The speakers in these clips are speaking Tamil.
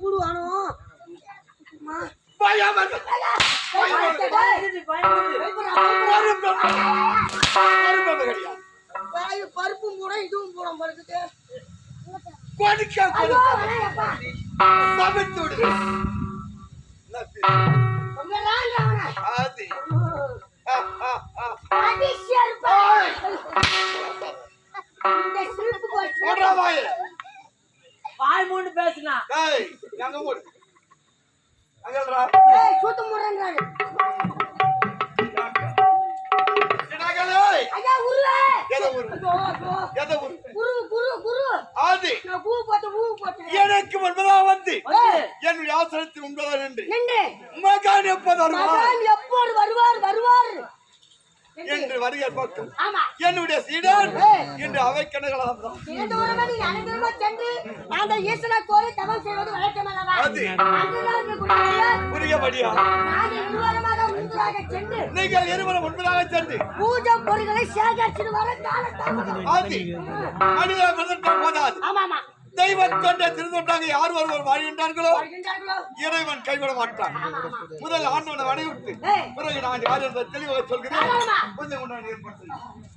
પૂરું આનો பேசினா? எங்க ஊர் சூத்து முடுறாங்க எனக்கு ஒன்பதா வந்து. என்னுடைய ஆசிரியத்தில் ஒன்பதா நின்று. மகான் எப்போது வருவார்? வருவார்? வருவார். என்று வருகிற பக்கம். என்னுடைய சீடர் என்று அவை கணக்கலாம் புரியபடியா நீங்கள் இருவரும் ஒன்பதாக சென்று பூஜை பொருட்களை சேகரித்து வர காலத்தாமதம் போதாது. ஆமா தெய்வம் கொண்ட திருந்தொட்டாக யார் ஒருவர் வாழ்கின்றார்களோ இறைவன் கைவிட மாட்டான். முதல் ஆண்டவனை வடிவிட்டு பிறகு நான் யார் என்பதை தெளிவாக சொல்கிறேன். கொஞ்சம் ஏற்படுத்துகிறேன்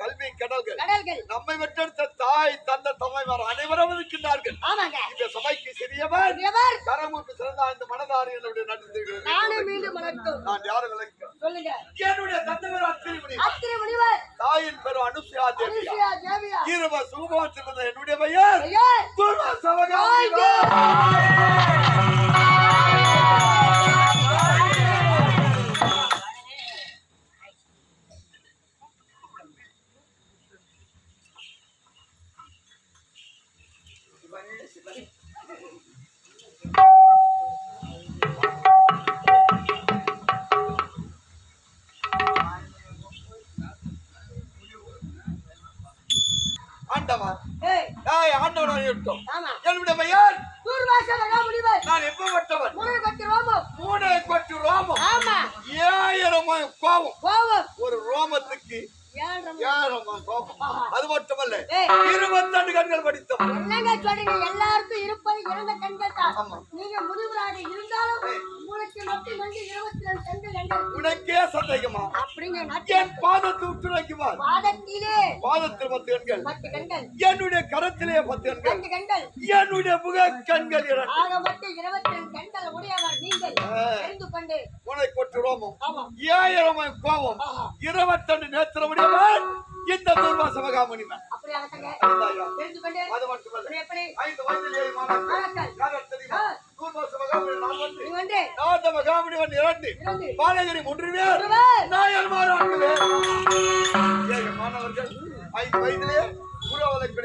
கல்வி கடல்கள். நம்மை பெற்றெடுத்த தாய் தந்த தமைவர் அனைவரும் இருக்கின்றார்கள். இந்த சபைக்கு சிறியவர் கரமுக்கு சிறந்த இந்த மனதாரி என்னுடைய வணக்கம். நான் யாரும் விளக்க என்னுடைய பெயர் நான் எப்பப்பட்டவன் மூணை பட்டு ரோமம். ஆமா. ஏழாயிரம் கோபம். ஒரு ரோமத்துக்கு அது மட்டுமல்ல. இருபத்தெண்டு கண்கள் படித்தவன் என்னங்க சொல்றீங்க? எல்லாருக்கும் இருப்பது இரண்டு கண்கள் தான். நீங்க முனிவராக இருந்தாலும் உங்களுக்கு மட்டும் வந்து இருபத்தி ரெண்டு கண்கள் உனக்கே என் பாதத்தை பாதத்திலே பாதத்தில் பத்து கண்கள். என்னுடைய கரத்திலே பத்து கண்கள். என்னுடைய முக கண்கள் உனக்கு கொட்டு ரோமம். ஏழாயிரம் கோபம். இருபத்தெண்டு நேத்திரமுடையவன் இந்த துர்வாச மகாமுனிவன் அது மட்டுமல்ல. ஐந்து வயதிலே. நாத மகாமுனிவன் இரண்டு பாலகிரி மூன்று பேர் ஏழு மாணவர்கள் ஐந்து வயதிலே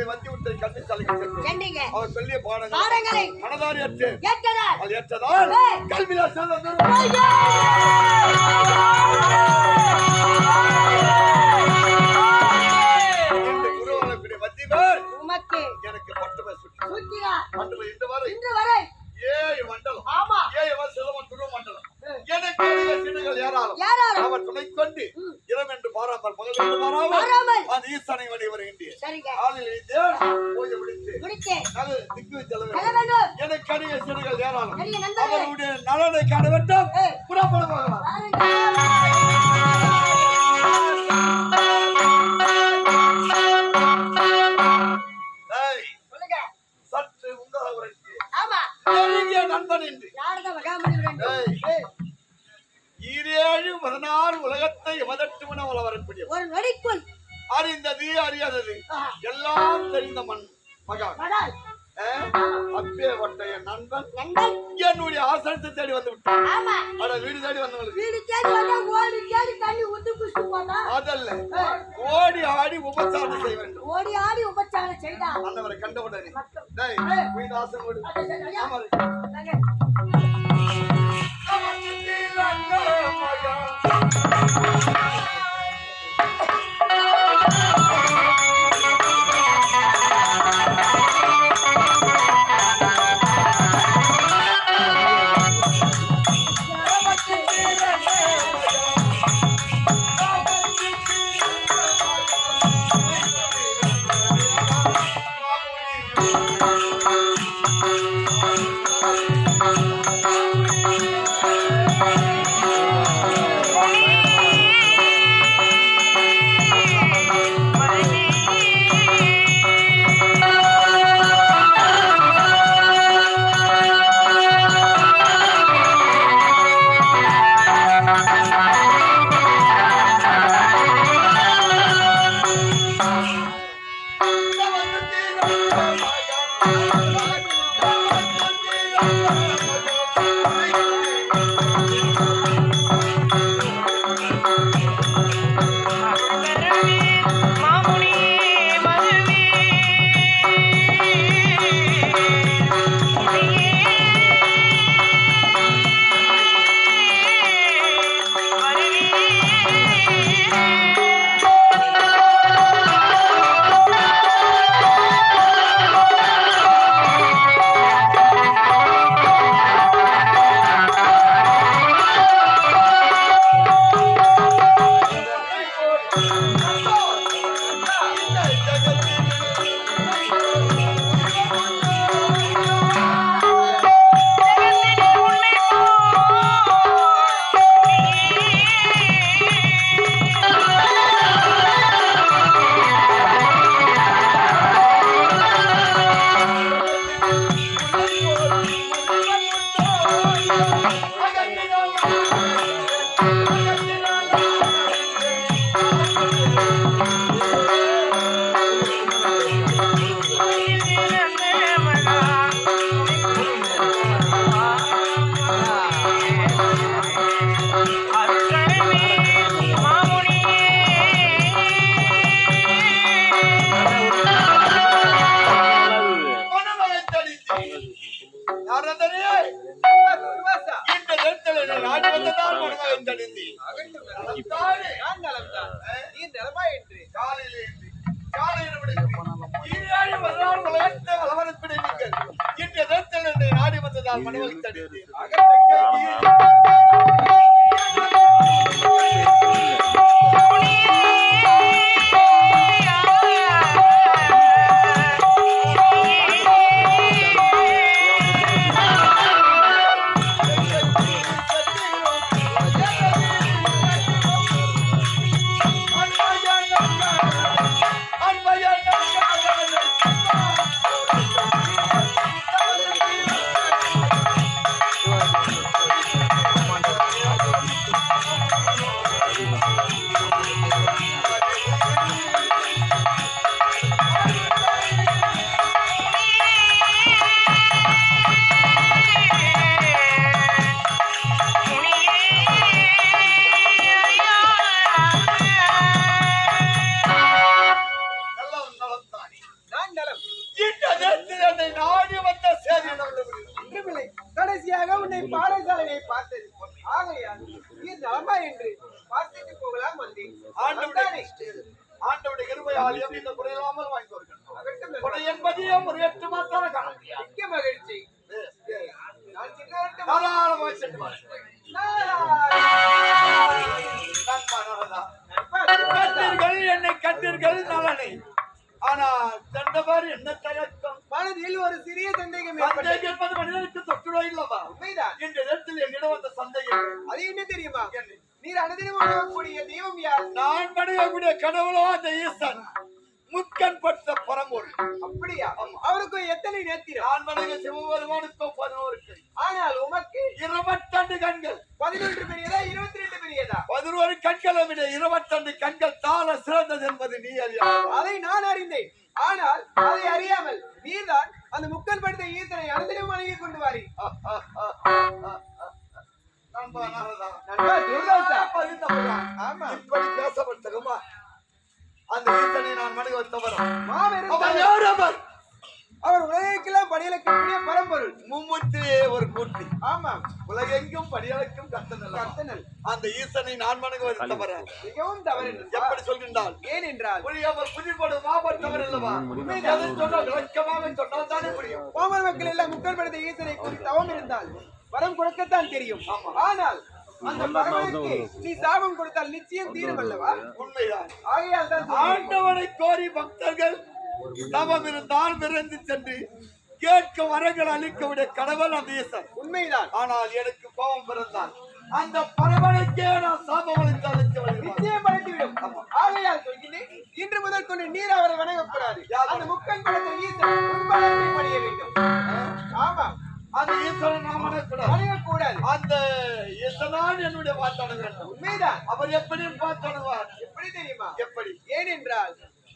வந்தி அவர் சொல்லிய பாடங்கள் மனதாரி ஏற்றதால் அது ஏற்றதால். கல்வியில உமக்கு எனக்கு சுற்றி. மண்டலம் இன்று வரை. இன்று வரை. ஏழு மண்டலம். ஆமா. ஏழு வருஷம் சிலவன் துருவ மண்டலம். எனக்கு எழுதிய சின்னங்கள் ஏராளம்? யாராலும் அவர் துணை கொண்டு ம். இரவு என்று பாராமல் பகல் என்று பாராமல் பாராமல். அந்த ஈசானை வழி வருகின்றேன். எழுந்தேன் பூஜை முடித்து நல்ல திக்கு செல்ல செல்ல வேண்டும் எனக்கு அணிய சிறுகள் ஏராளம். பெரிய நண்பர்களே. அவருடைய நலனை காண வேண்டும். ஏய். தேடி வந்து விட்டான் ஆமா. அட வீடு தேடி வந்தவங்களுக்கு. வீடு தேடி வந்தா ஓடி தேடி தண்ணி ஊத்து குடிச்சு போட்டா அதல்ல. ஓடி ஆடி உபச்சாரம் செய்ய வேண்டும். ஓடி ஆடி உபச்சாரம் செய்தா. அந்தவரை டேய். ஆமா. வந்ததால் மனவழி தடுத்தேன் Valió, por el நேத்திரம் நான் வணங்க சிவபெருமானுக்கும் பதினோரு கை ஆனால் உமக்கு இருபத்தண்டு கண்கள். பதினொன்று பெரியதா இருபத்தி ரெண்டு பெரியதா? பதினோரு கண்களை விட இருபத்தண்டு கண்கள் தான சிறந்தது என்பது நீ அறியாது? அதை நான் அறிந்தேன். ஆனால் அதை அறியாமல் நீர்தான் அந்த முக்கன் படுத்த ஈசனை அனுதினம் வணங்கி கொண்டு வாரி. இப்படி பேசப்பட்டதுமா? அந்த ஈசனை நான் அவர் மாபெரும் யார் அவர்? அவர் உலகிற்கெல்லாம் படியலக்கக்கூடிய பரம்பொருள். மும்மூர்த்தியே ஒரு மூர்த்தி ஆமாம் உலகெங்கும் படியளக்கும் கர்த்தனல். கர்த்தனல். அந்த ஈசனை நான் மனித வந்தவர மிகவும் தவறு எப்படி சொல்கின்றால்? ஏனென்றால் புரியாமல் புதிர்படு மாபட்டவர் அல்லவா? எதை சொன்னால் விளக்கமாக சொன்னால் தானே முடியும் கோமல் மக்கள் எல்லாம் முக்கன் படுத்த ஈசனை குறித்து தவம் இருந்தால் வரம் கொடுக்கத்தான் தெரியும். ஆனால் அந்த பரமனுக்கு நீ சாபம் கொடுத்தால் நிச்சயம் தீரும் அல்லவா? உண்மைதான். ஆகையால் தான். ஆண்டவனை கோரி பக்தர்கள் தவம் இருந்தால் விரைந்து சென்று கேட்க வரங்கள் அளிக்கவுடைய கடவுள் அந்த ஈசன் உண்மைதான். ஆனால் எனக்கு கோபம் பிறந்தால் அந்த பரவனுக்கே நான் சாபம் அளித்து வருகிறேன் நிச்சயம் படைத்துவிடும் ஆகையால் சொல்கிறேன் இன்று முதல் கொண்டு நீர் அவரை வணங்கக்கூடாது. அந்த முக்கன் படத்தை ஈசன் பணிய வேண்டும். ஆமா. அந்த ஈஸ்வரன் நாம் அணக்கூடாது வணங்கக்கூடாது. அந்த ஈசனான் என்னுடைய வேண்டும் உண்மைதான். அவர் எப்படி பார்த்தாடுவார் எப்படி தெரியுமா? எப்படி? ஏனென்றால்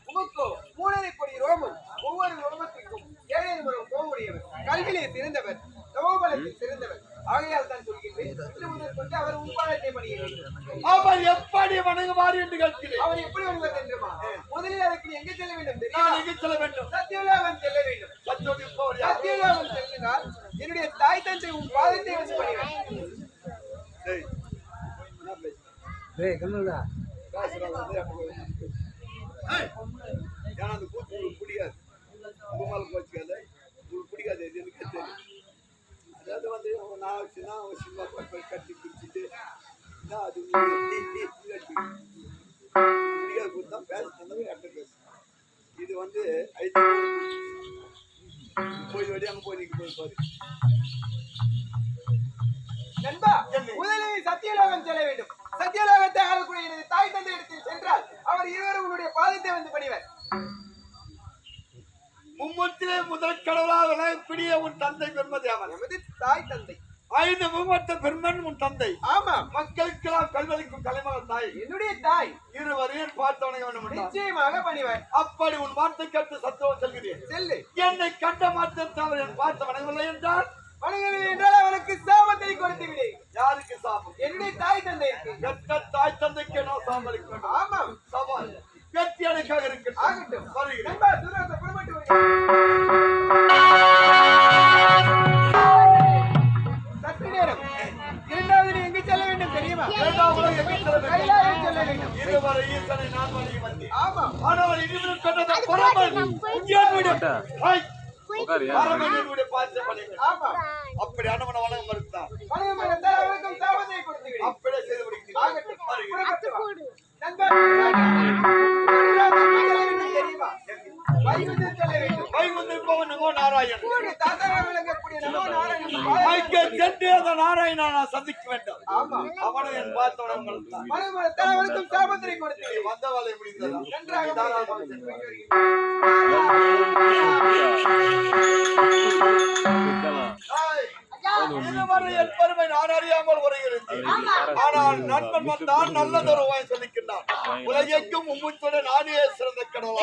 உமக்கோ மூணரை கொடி ரோமம் ஒவ்வொரு ரோமத்திற்கும் ஏழேழு முறம் போமுடையவர் கல்வியிலே சிறந்தவர் தவோபலத்தில் சிறந்தவர். ஆகையால் தான் சொல்கின்றேன் முதல் கொண்டு அவர் உண்பாளத்தை பணிய வேண்டும். அவர் எப்படி வணங்குவார் என்று கேட்கிறேன். அவர் எப்படி வருவது தெரியுமா? முதலில் அதற்கு எங்கே செல்ல வேண்டும் தெரியுமா? நான் எங்கே செல்ல வேண்டும்? சத்தியலோகம் செல்ல வேண்டும்? சத்தியலோகம் செல்லினால் என்னுடைய தாய் தந்தை உன் பாதத்தை வந்து பணிவேன். டேய், காசுலாம் வந்து அங்க நண்பா முதலில் சத்தியலோகம் செல்ல வேண்டும். சத்தியலோகத்தை ஆளக்கூடிய தாய் தந்தை இடத்தில் சென்றால் அவர் இருவரும் உன்னுடைய பாதத்தை வந்து பணிவர். மும்மூர்த்திலே முதல் கடவுளாக விளங்கக்கூடிய உன் தந்தை பெருமதேவன் நமது தாய் தந்தை. ஐந்து மும்மூர்த்த பெருமன் உன் தந்தை. ஆமாம். மக்களுக்கெல்லாம் கல்வளிக்கும் கலைமகள் தாய். என்னுடைய தாய். இருவரையும் பார்த்து வணங்க வேண்டும் என்றார். நிச்சயமாக பணிவர். அப்படி உன் வார்த்தை கேட்டு சத்துவம் செல்கிறேன் செல்லு என்னை என் பார்த்து வணங்கவில்லை என்றால் வணங்கவில்லை என்றால் அவனுக்கு சாபத்தை கொடுத்து விடு யாருக்கு சாபம்? என்னுடைய தாய் தந்தைக்கு. பெற்ற தாய் தந்தைக்கு நான் சாம்பளிக்க வேண்டும் ஆமாம். சவால். அடைக்காக ஆகட்டும். வருகிறேன். துரோகத்தை புறப்பட்டு வந்தேன். ஆமா ஆனால் இனிமேல் ஆமா. அப்படி மறுத்தான் வணக்கம் விடு. அப்படியே செய்து முடிக்கிறேன் சென்று அந்த நாராயணனை நான் சந்திக்க வேண்டும். அவனை என் பார்த்தவனை மறுத்தான் வணக்கம் மறுத்தால் அவருக்கும் என் பெருமை நான் அறியாமல் வருகிறது ஆனால் நண்பன் வந்தான் நல்லதொரு வாய் சொல்லிக்கின்றான். உலகெங்கும் உம்முத்துடன் நானே சிறந்த கடவுள்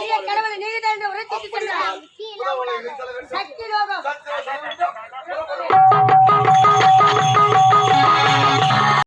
சக்தி